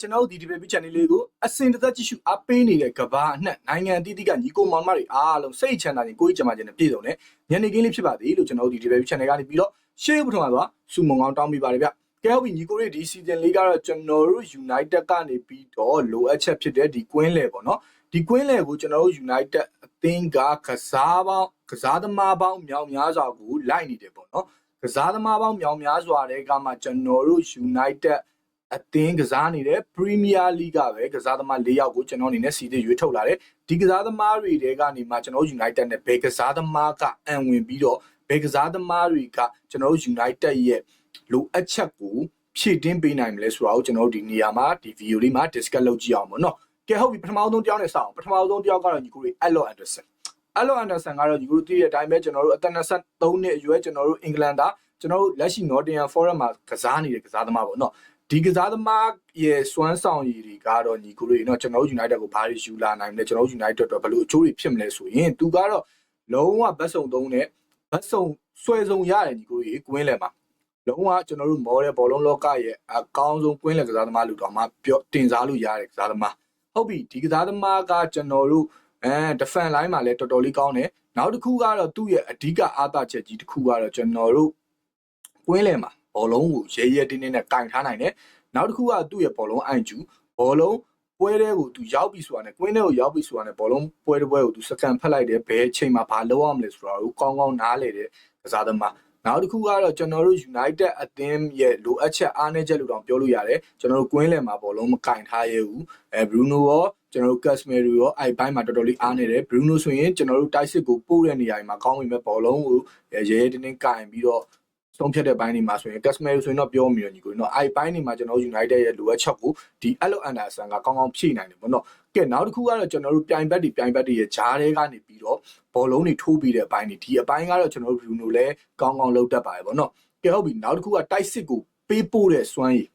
ကျွန်တော်တို့ဒီ debate channel လေးကိုအစင်တသက်ကြည့်ရှုအားပေးနေတဲ့ကဘာအနှံ့နိုင်ငံအသီးသီးကညီကိုမောင်မတွေအားလုံးစိတ်ချမ်းသာနေကိုယ်ကြီးချမ်းသာခြင်းနဲ့ပြည့်စုံတဲ့ညနေခင်းလေးဖြစ်ပါသေးလို့ကျွန်တော်တို့ဒီ debate channel ကနေပြီးတော့ရှေ့ပထမသွားစုမုံကောင်းတောင်းပေးပါတယ်ဗျကဲဟုတ်ပြီညီကိုတွေဒီ season လေးကတော့ကျွန်တော်တို့ United ကနေပြီးတော့လိုအပ်ချက်ဖြစ်တဲ့ဒီ Queen လေပေါ့နော်ဒီ Queen လေကိုကျွန်တော်တို့ United အသင်းကကစားပေါင်းကစားသမားပေါင်းမြောက်များစွာကိုလိုက်နေတယ်ပေါ့နော်ကစားသမားပေါင်းမြောက်များစွာတဲ့ကမှကျွန်တော်တို့ United အသင်းကစားနေတဲ့ Premier League ကပဲကစားသမား၄ယောက်ကိုကျွန်တော်အနေနဲ့စီးသေးရွေးထုတ်လာတယ်ဒီကစားသမားတွေတဲကနေမှကျွန်တော် United နဲ့ဘယ်ကစားသမားကအံဝင်ပြီးတော့ဘယ်ကစားသမားတွေကကျွန်တော် United ရဲ့လိုအပ်ချက်ကိုဖြည့်တင်းပေးနိုင်မလဲဆိုတာကိုကျွန်တော်တို့ဒီနေရာမှာဒီ video လေးမှာ discuss လုပ်ကြည့်အောင်ပေါ့နော်ကဲဟုတ်ပြီပထမဆုံးတယောက်နဲ့စအောင်ပထမဆုံးတယောက်ကတော့ညီကိုတွေ Allo Anderson Allo Anderson ကတော့ညီကိုတို့သိတဲ့အတိုင်းပဲကျွန်တော်တို့အသက်23နှစ်အရွယ်ကျွန်တော်တို့အင်္ဂလန်သားကျွန်တော်တို့လက်ရှိ Nottingham Forest မှာကစားနေတဲ့ကစားသမားပေါ့နော် ဒီကစားသမားရဲ့စွမ်းဆောင်ရည်တွေကတော့ညီကိုတွေเนาะကျွန်တော်တို့ United ကိုဘာတွေယူလာနိုင်မလဲကျွန်တော်တို့ United တော့ဘယ်လိုအချိုးတွေဖြစ်မလဲဆိုရင်သူကတော့လုံးဝဘတ်စုံသုံးနဲ့ဘတ်စုံဆွဲစုံရတယ်ညီကိုတွေကွင်းလယ်မှာလုံးဝကျွန်တော်တို့မော်တဲ့ဘောလုံးလောကရဲ့အကောင်းဆုံးကွင်းလယ်ကစားသမားလူတော်မှာပြောတင်စားလို့ရတဲ့ကစားသမားဟုတ်ပြီဒီကစားသမားကကျွန်တော်တို့အဲ defense line မှာလည်းတော်တော်လေးကောင်းတယ်နောက်တစ်ခုကတော့သူ့ရဲ့အဓိကအားသာချက်ကြီးတစ်ခုကတော့ကျွန်တော်တို့ကွင်းလယ်မှာ ဘောလုံးကိုရဲရဲတင်းတင်းနဲ့ကင်ထားနိုင်တယ်နောက်တစ်ခုကသူ့ရဲ့ဘောလုံးအိုင်ကျူဘောလုံးပွဲတဲ့ကိုသူရောက်ပြီဆိုတာနဲ့ကွင်းထဲကိုရောက်ပြီဆိုတာနဲ့ဘောလုံးပွဲတစ်ပွဲကိုသူစကန်ဖက်လိုက်တယ်ဘယ်အချိန်မှာဘာလုပ်ရမလဲဆိုတာကိုကောင်းကောင်းနားလေတဲ့ကစားသမားနောက်တစ်ခုကတော့ကျွန်တော်တို့ United အသင်းရဲ့လိုအပ်ချက်အားနည်းချက်လို့တောင်ပြောလို့ရတယ်ကျွန်တော်တို့ကွင်းလယ်မှာဘောလုံးမကင်ထားရဘူးအဲ Bruno ရောကျွန်တော်တို့ Casemiro ရောအဲ့ဘိုင်းမှာတော်တော်လေးအားနေတယ် Bruno ဆိုရင်ကျွန်တော်တို့တိုက်စစ်ကိုပို့တဲ့နေရာမှာကောင်းပြီမဲ့ဘောလုံးကိုရဲရဲတင်းတင်းကင်ပြီးတော့ ဆုံးဖြတ်တဲ့ဘိုင်းတွေမှာဆိုရင် Casemiro ဆိုရင်တော့ပြောမိရညီကိုနော်အဲ့ဘိုင်းတွေမှာကျွန်တော်တို့ United ရဲ့လိုအပ်ချက်ကိုဒီ Allo Anderson ကကောင်းကောင်းဖြည့်နိုင်တယ်ပေါ့နော်ကဲနောက်တစ်ခုကတော့ကျွန်တော်တို့ပြိုင်ဘက်တွေပြိုင်ဘက်တွေရဲ့ဂျားတွေကနေပြီးတော့ဘောလုံးတွေထိုးပြီးတဲ့အပိုင်းတွေဒီအပိုင်းကတော့ကျွန်တော်တို့ Bruno လည်းကောင်းကောင်းလုပ်တတ်ပါတယ်ပေါ့နော်ကဲဟုတ်ပြီနောက်တစ်ခုကတိုက်စစ်ကိုပေးပို့တဲ့စွမ်းရည်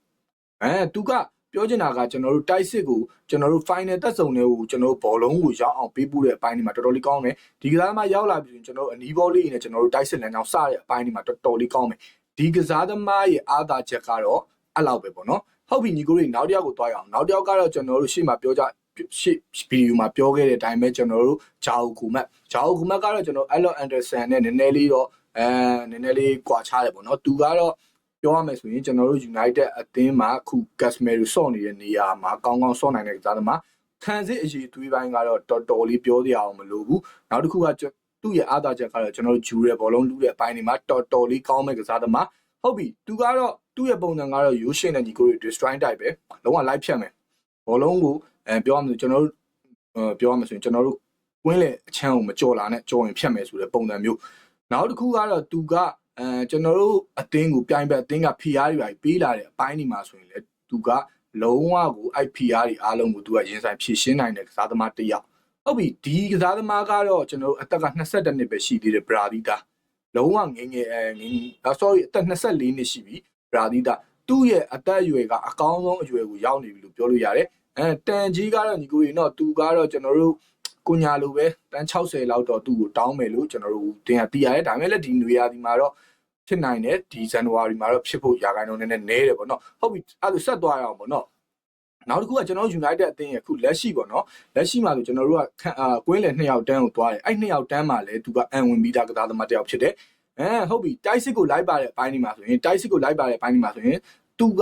အဲသူက ပြောချင်တာကကျွန်တော်တို့တိုက်စစ်ကိုကျွန်တော်တို့ final တက်ဆုံတွေကိုကျွန်တော်တို့ဘောလုံးကိုရောက်အောင်ပေးပို့တဲ့အပိုင်းတွေမှာတော်တော်လေးကောင်းတယ်ဒီကစားသမားရောက်လာပြီဆိုရင်ကျွန်တော်တို့အနီးဘောလေးနဲ့ကျွန်တော်တို့တိုက်စစ်လမ်းကြောင်းစတဲ့အပိုင်းတွေမှာတော်တော်လေးကောင်းတယ်ဒီကစားသမားရဲ့အားသာချက်ကတော့အဲ့လောက်ပဲပေါ့နော်ဟုတ်ပြီညီကိုတွေနောက်တစ်ယောက်ကိုတွားရအောင်နောက်တစ်ယောက်ကတော့ကျွန်တော်တို့ရှေ့မှာပြောကြရှေ့ဗီဒီယိုမှာပြောခဲ့တဲ့အတိုင်းပဲကျွန်တော်တို့ဂျာအိုကူမတ်ဂျာအိုကူမတ်ကတော့ကျွန်တော် Allen Anderson နဲ့နည်းနည်းလေးတော့အဲနည်းနည်းလေးကွာခြားတယ်ပေါ့နော်သူကတော့ ပြောရမယ်ဆိုရင်ကျွန်တော်တို့ United အသင်းမှာအခု Casemiro ဆော့နေတဲ့နေရာမှာကောင်းကောင်းဆော့နိုင်တဲ့ကစားသမားခံစစ်အရေးသွေးပိုင်းကတော့တော်တော်လေးပြောပြအောင်မလိုဘူးနောက်တစ်ခုကသူ့ရဲ့အားသာချက်ကတော့ကျွန်တော်တို့ဂျူရဲဘောလုံးလူတဲ့အပိုင်းတွေမှာတော်တော်လေးကောင်းမဲ့ကစားသမားဟုတ်ပြီသူကတော့သူ့ရဲ့ပုံစံကတော့ရိုးရှင်းတဲ့ညီကိုတွေ destroy type ပဲလုံးဝ live ဖြတ်မယ်ဘောလုံးကိုအဲပြောရမယ်ဆိုကျွန်တော်တို့ပြောရမယ်ဆိုရင်ကျွန်တော်တို့ကွင်းလေအချမ်းကိုမကြော်လာနဲ့ကြော်ရင်ဖြတ်မယ်ဆိုတဲ့ပုံစံမျိုးနောက်တစ်ခုကတော့သူက အဲကျွန်တော်တို့အသင်းကိုပြိုင်ဘက်အသင်းက PR တွေပေးလာတဲ့အပိုင်းဒီမှာဆိုရင်လေသူကလုံးဝကိုအဲ့ PR တွေအားလုံးကိုသူကရင်ဆိုင်ဖြည့်ရှင်းနိုင်တဲ့ကစားသမားတစ်ယောက်ဟုတ်ပြီဒီကစားသမားကတော့ကျွန်တော်တို့အသက်က22နှစ်ပဲရှိသေးတယ်ဘရာဒီတာလုံးဝငငယ်အဲငင sorry အသက်24နှစ်ရှိပြီဘရာဒီတာသူ့ရဲ့အသက်အရွယ်ကအကောင်းဆုံးအရွယ်ကိုရောက်နေပြီလို့ပြောလို့ရတယ်အဲတန်ကြီးကတော့ညီကိုရင်တော့သူကတော့ကျွန်တော်တို့ ကိုညာလိုပဲတန်း60လောက်တော့သူ့ကိုတောင်းမယ်လို့ကျွန်တော်တို့တင်ရသိရတယ်ဒါပေမဲ့လည်းဒီနွေရာသီမှာတော့ဖြစ်နိုင်တယ်ဒီဇန်နဝါရီမှာတော့ဖြစ်ဖို့ရာခိုင်နှုန်းနည်းနည်းနည်းတယ်ပေါ့နော်ဟုတ်ပြီအဲ့ဒါဆက်သွားရအောင်ပေါ့နော်နောက်တစ်ခုကကျွန်တော် United အသင်းရဲ့အခုလက်ရှိပေါ့နော်လက်ရှိမှာဆိုကျွန်တော်တို့ကအာကွင်းလေနှစ်ယောက်တန်းကိုသွားတယ်အဲ့နှစ်ယောက်တန်းမှာလည်းသူကအန်ဝင်ပြီးသားကစားသမားတစ်ယောက်ဖြစ်တယ်အဲဟုတ်ပြီတိုက်စစ်ကိုလိုက်ပါတဲ့အပိုင်းဒီမှာဆိုရင်တိုက်စစ်ကိုလိုက်ပါတဲ့အပိုင်းဒီမှာဆိုရင်သူက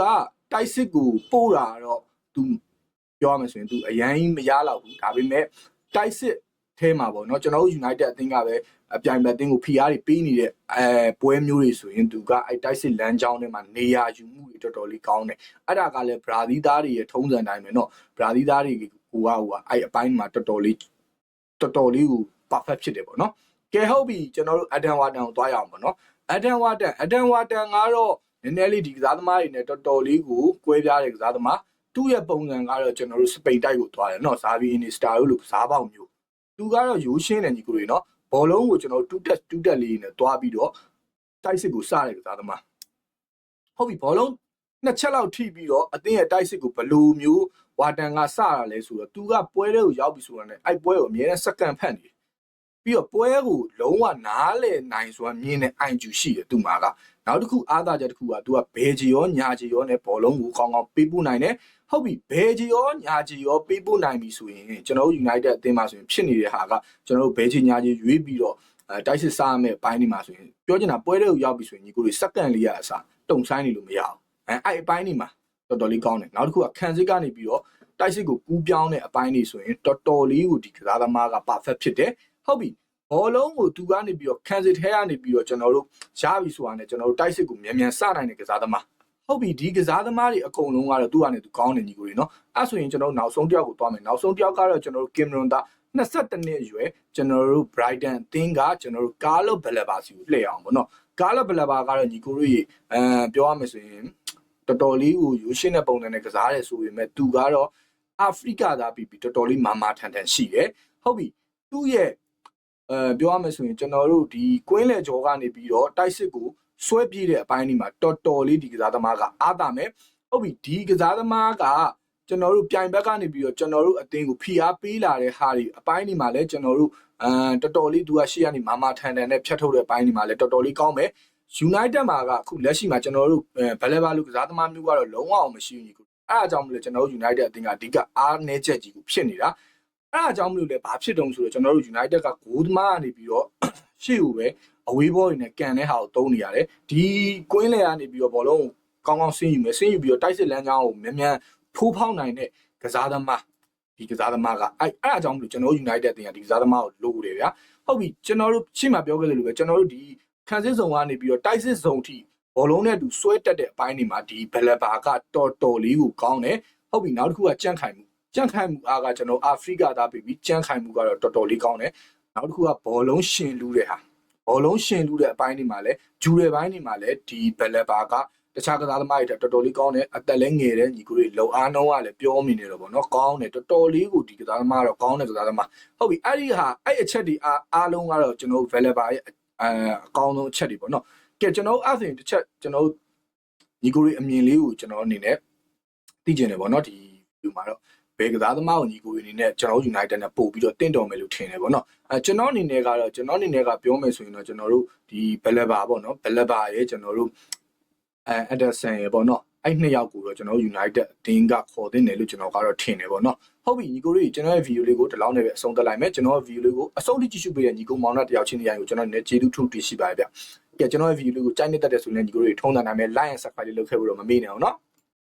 တိုက်စစ်ကိုပို့တာတော့သူပြောရမယ်ဆိုရင်သူအရန်ကြီးမရတော့ဘူးဒါပေမဲ့ တိုက်စစ်ထဲမှာပေါ့နော်ကျွန်တော်တို့ United အသင်းကပဲအပြိုင်ဘက်အသင်းကိုဖိအားတွေပေးနေတဲ့အဲပွဲမျိုးတွေဆိုရင်သူကအဲတိုက်စစ်လမ်းကြောင်းထဲမှာနေရာယူမှုတွေတော်တော်လေးကောင်းတယ်အဲ့ဒါကလည်းဘရာဇီးသားတွေရဲ့ထုံးစံတိုင်းပဲနော်ဘရာဇီးသားတွေကဟိုကဟိုကအဲအပိုင်းမှာတော်တော်လေးတော်တော်လေးကို perfect ဖြစ်တယ်ပေါ့နော်ကဲဟုတ်ပြီကျွန်တော်တို့ Adam Warden ကိုသွားရအောင်ပေါ့နော် Adam Warden Adam Warden ကတော့နည်းနည်းလေးဒီကစားသမားတွေနဲ့တော်တော်လေးကိုကွဲပြားတဲ့ကစားသမား သူ့ရဲ့ပုံစံကတော့ကျွန်တော်တို့စပိန်တိုက်ကိုသွားတယ်နော်ဇာဗီနီစတာလို့ဇားပေါင်မျိုးသူကတော့ရိုးရှင်းတယ်ညီကိုတွေနော်ဘောလုံးကိုကျွန်တော်တူးတက်တူးတက်လေးနဲ့သွားပြီးတော့တိုက်စစ်ကိုစတယ်ကစားသမားဟုတ်ပြီဘောလုံးနှစ်ချက်လောက်ထိပြီးတော့အတင်းရဲ့တိုက်စစ်ကိုဘလူမျိုးဝါတန်ကစတာလဲဆိုတော့သူကပွဲတွေကိုရောက်ပြီဆိုတော့ ਨੇ အဲ့ပွဲကိုအများနဲ့စက္ကန့်ဖက်နေတယ် ပြီးတော့ပွဲကိုလုံးဝနားလေနိုင်စွာမြင်တဲ့အိုင်ကျူရှိတယ်သူမှာကနောက်တစ်ခုအားသာချက်တစ်ခုကသူကဘယ်ဂျီရောညာဂျီရောနဲ့ဘောလုံးကိုကောင်းကောင်းပေးပို့နိုင်တယ်ဟုတ်ပြီဘယ်ဂျီရောညာဂျီရောပေးပို့နိုင်ပြီဆိုရင်ကျွန်တော်တို့ United အသင်းမှာဆိုရင်ဖြစ်နေတဲ့ဟာကကျွန်တော်တို့ဘယ်ဂျီညာဂျီရွေးပြီးတော့အဲတိုက်စစ်စားရမယ့်ဘိုင်းဒီမှာဆိုရင်ပြောချင်တာပွဲတွေကိုရောက်ပြီဆိုရင်ညီကိုတွေစက္ကန့်လေးရအစားတုံဆိုင်နေလို့မရအောင်အဲအဲ့အပိုင်းဒီမှာတော်တော်လေးကောင်းတယ်နောက်တစ်ခုကခံစစ်ကနေပြီးတော့တိုက်စစ်ကိုကူးပြောင်းတဲ့အပိုင်းတွေဆိုရင်တော်တော်လေးကိုဒီကစားသမားက perfect ဖြစ်တယ် ဟုတ်ပြီဘောလုံးကိုသူကနေပြီးတော့ခံစစ်ထဲကနေပြီးတော့ကျွန်တော်တို့ရပြီဆိုတာနဲ့ကျွန်တော်တို့တိုက်စစ်ကိုမြန်မြန်စနိုင်တဲ့ကစားသမားဟုတ်ပြီဒီကစားသမားတွေအကုန်လုံးကတော့သူကနေသူကောင်းနေညီကိုတွေနော်အဲ့ဆိုရင်ကျွန်တော်တို့နောက်ဆုံးတစ်ယောက်ကိုသွားမယ်နောက်ဆုံးတစ်ယောက်ကတော့ကျွန်တော်တို့ကင်မရွန်သား22နှစ်အရွယ်ကျွန်တော်တို့ Brighton အသင်းကကျွန်တော်တို့ Carlo Balabasi ကိုလှည့်အောင်ပေါ့နော် Carlo Balaba ကတော့ညီကိုတို့ရေအဲပြောရမယ်ဆိုရင်တော်တော်လေးကိုရိုးရှင်းတဲ့ပုံစံနဲ့ကစားရဲဆိုပေမဲ့သူကတော့အာဖရိကသားပြီးပြီးတော်တော်လေးမာမာထန်ထန်ရှိတယ်ဟုတ်ပြီသူ့ရဲ့ အဲပြောရမယ်ဆိုရင်ကျွန်တော်တို့ဒီကွင်းလေကျော်ကနေပြီးတော့တိုက်စစ်ကိုဆွဲပြေးတဲ့အပိုင်းនេះမှာတော်တော်လေးဒီကစားသမားကအားတာမယ်ဟုတ်ပြီဒီကစားသမားကကျွန်တော်တို့ပြိုင်ဘက်ကနေပြီးတော့ကျွန်တော်တို့အသင်းကိုဖိအားပေးလာတဲ့ဟာတွေအပိုင်းนี้မှာလည်းကျွန်တော်တို့အဲတော်တော်လေးသူကရှေ့ကနေမာမာထန်ထန်နဲ့ဖြတ်ထုတ်တဲ့အပိုင်းนี้မှာလည်းတော်တော်လေးကောင်းမယ် United မှာကအခုလက်ရှိမှာကျွန်တော်တို့ဘယ်လဲဘာလို့ကစားသမားမျိုးကတော့လုံးဝအောင်မရှိဘူးညီကိုအဲ့အကြောင်းမလို့ကျွန်တော်တို့ United အသင်းကအဓိကအားနည်းချက်ကြီးကိုဖြစ်နေတာ အဲ့အကြောင်းမလို့လည်းဘာဖြစ်တုံးဆိုတော့ကျွန်တော်တို့ United ကဂိုးသမားကနေပြီးတော့ရှေ့ကိုပဲအဝေးဘောတွေနဲ့ကန်တဲ့ဟာကိုတုံးနေရတယ်ဒီကွင်းလေကနေပြီးတော့ဘောလုံးကိုကောင်းကောင်းဆင်းယူမယ်ဆင်းယူပြီးတော့တိုက်စစ်လမ်းကြောင်းကိုမြန်မြန်ထိုးဖောက်နိုင်တဲ့ကစားသမားဒီကစားသမားကအဲ့အဲ့အကြောင်းမလို့ကျွန်တော်တို့ United အသင်းကဒီကစားသမားကိုလိုတယ်ဗျာဟုတ်ပြီကျွန်တော်တို့ရှေ့မှာပြောခဲ့သလိုပဲကျွန်တော်တို့ဒီခံစစ်စုံကနေပြီးတော့တိုက်စစ်စုံထိဘောလုံးနဲ့တူဆွဲတက်တဲ့အပိုင်းတွေမှာဒီဘလဘာကတော်တော်လေးကိုကောင်းတယ်ဟုတ်ပြီနောက်တစ်ခုကကြန့်ခိုင်မှု ကြန့်ခိုင်မှုအားကကျွန်တော်အာဖရိကသားပြီပြီးကြန့်ခိုင်မှုကတော့တော်တော်လေးကောင်းတယ်နောက်တစ်ခုကဘောလုံးရှင်လူတဲ့ဟာဘောလုံးရှင်လူတဲ့အပိုင်းတွေမှာလည်းဂျူတဲ့ပိုင်းတွေမှာလည်းဒီဘလဘာကတခြားကစားသမားတွေတော်တော်လေးကောင်းတယ်အသက်လည်းငယ်တယ်ညီကိုတွေလုံအားနှုံးကလည်းပြောမိနေတော့ဗောနော်ကောင်းတယ်တော်တော်လေးကိုဒီကစားသမားတော့ကောင်းတယ်ကစားသမားဟုတ်ပြီအဲ့ဒီဟာအဲ့အချက်တွေအားအားလုံးကတော့ကျွန်တော် Veleba ရဲ့အဲအကောင်းဆုံးအချက်တွေပေါ့နော်ကဲကျွန်တော်အဲ့ဆိုရင်တစ်ချက်ကျွန်တော်ညီကိုတွေအမြင်လေးကိုကျွန်တော်အနေနဲ့သိကျင်တယ်ပေါ့နော်ဒီဒီမှာတော့ ဘယ်ကစားသမားကိုညီကိုတွေအနေနဲ့ကျွန်တော် United နဲ့ပို့ပြီးတော့တင့်တော်မယ်လို့ထင်တယ်ပေါ့နော်အဲကျွန်တော်အနေနဲ့ကတော့ကျွန်တော်အနေနဲ့ကပြောမယ်ဆိုရင်တော့ကျွန်တော်တို့ဒီ Veleba ပေါ့နော် Veleba ရဲ့ကျွန်တော်တို့အဲ Anderson ရေပေါ့နော်အဲ့နှစ်ယောက်ကိုတော့ကျွန်တော် United အတင်းကခေါ်တင်တယ်လို့ကျွန်တော်ကတော့ထင်တယ်ပေါ့နော်ဟုတ်ပြီညီကိုတွေကျွန်တော်ရဲ့ video လေးကိုဒီလောက်နဲ့ပဲအဆုံးသတ်လိုက်မယ်ကျွန်တော်ရဲ့ video လေးကိုအဆုံးထိကြည့်ရှုပေးတဲ့ညီကိုမောင်နှံတယောက်ချင်းတိုင်းကိုကျွန်တော်လည်းကျေးဇူးထူးတင်ရှိပါတယ်ဗျကဲကျွန်တော်ရဲ့ video လေးကိုကြိုက်နေတတ်တဲ့ဆိုရင်ညီကိုတွေထုံးတာနာမယ် like and subscribe လေးလုပ်ခဲ့ဖို့တော့မမေ့နဲ့အောင်နော်